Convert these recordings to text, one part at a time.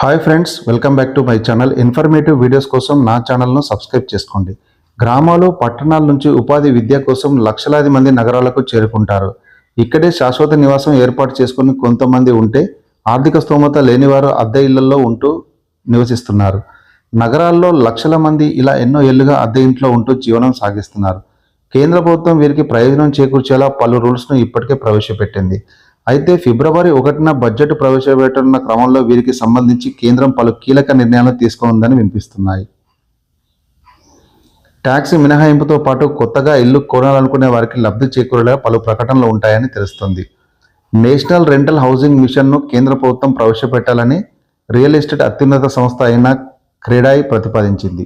Hi friends welcome back to my channel. Informative videos కోసం నా ఛానల్ను సబ్స్క్రైబ్ చేసుకోండి. గ్రామాలు పట్టణాల నుంచి ఉపాధి విద్య కోసం లక్షలాది మంది నగరాలకు చేరుకుంటారు. ఇక్కడే శాశ్వత నివాసం ఏర్పాటు చేసుకుని కొంతమంది ఉంటే ఆర్థిక స్తోమత లేనివారు అద్దె ఇళ్ళలో ఉంటూ నివసిస్తున్నారు. నగరాల్లో లక్షల మంది ఇలా ఎన్నో ఏళ్ళుగా అద్దె ఇంట్లో ఉంటూ జీవనం సాగిస్తున్నారు. కేంద్ర ప్రభుత్వం వీరికి ప్రయోజనం చేకూర్చేలా పలు రూల్స్ను ఇప్పటికే ప్రవేశపెట్టింది. అయితే ఫిబ్రవరి ఒకటిన బడ్జెట్ ప్రవేశపెట్టనున్న క్రమంలో వీరికి సంబంధించి కేంద్రం పలు కీలక నిర్ణయాలు తీసుకుందని వినిపిస్తున్నాయి. ట్యాక్స్ మినహాయింపుతో పాటు కొత్తగా ఇల్లు కొనాలనుకునే వారికి లబ్ధి చేకూరేలా పలు ప్రకటనలు ఉంటాయని తెలుస్తుంది. నేషనల్ రెంటల్ హౌసింగ్ మిషన్ను కేంద్ర ప్రభుత్వం ప్రవేశపెట్టాలని రియల్ ఎస్టేట్ అత్యున్నత సంస్థ అయిన క్రీడాయి ప్రతిపాదించింది.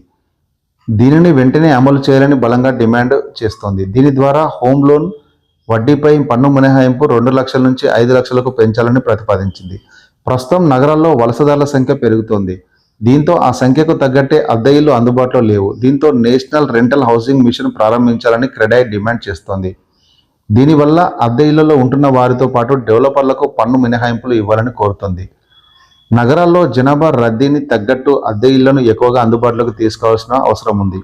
దీనిని వెంటనే అమలు చేయాలని బలంగా డిమాండ్ చేస్తోంది. దీని ద్వారా హోమ్ లోన్ వడ్డీపై పన్ను మినహాయింపు రెండు లక్షల నుంచి ఐదు లక్షలకు పెంచాలని ప్రతిపాదించింది. ప్రస్తుతం నగరాల్లో వలసదారుల సంఖ్య పెరుగుతోంది. దీంతో ఆ సంఖ్యకు తగ్గట్టే అద్దె ఇల్లు అందుబాటులో లేవు. దీంతో నేషనల్ రెంటల్ హౌసింగ్ మిషన్ ప్రారంభించాలని క్రెడై డిమాండ్ చేస్తోంది. దీనివల్ల అద్దె ఇళ్ళలో ఉంటున్న వారితో పాటు డెవలపర్లకు పన్ను మినహాయింపులు ఇవ్వాలని కోరుతోంది. నగరాల్లో జనాభా రద్దీని తగ్గట్టు అద్దె ఇళ్ళను ఎక్కువగా అందుబాటులోకి తీసుకోవాల్సిన అవసరం ఉంది.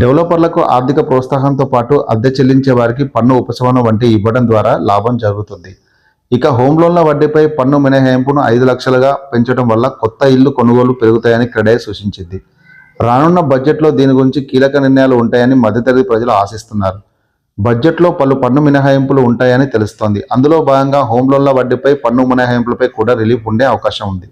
డెవలపర్లకు ఆర్థిక ప్రోత్సాహంతో పాటు అద్దె చెల్లించే వారికి పన్ను ఉపశమనం వంటి ఇవ్వడం ద్వారా లాభం జరుగుతుంది. ఇక హోమ్ లోన్ల వడ్డీపై పన్ను మినహాయింపును ఐదు లక్షలుగా పెంచడం వల్ల కొత్త ఇల్లు కొనుగోలు పెరుగుతాయని క్రెడే సూచించింది. రానున్న బడ్జెట్లో దీని గురించి కీలక నిర్ణయాలు ఉంటాయని మధ్యతరగతి ప్రజలు ఆశిస్తున్నారు. బడ్జెట్లో పలు పన్ను మినహాయింపులు ఉంటాయని తెలుస్తోంది. అందులో భాగంగా హోమ్ లోన్ల వడ్డీపై పన్ను మినహాయింపులపై కూడా రిలీఫ్ ఉండే అవకాశం ఉంది.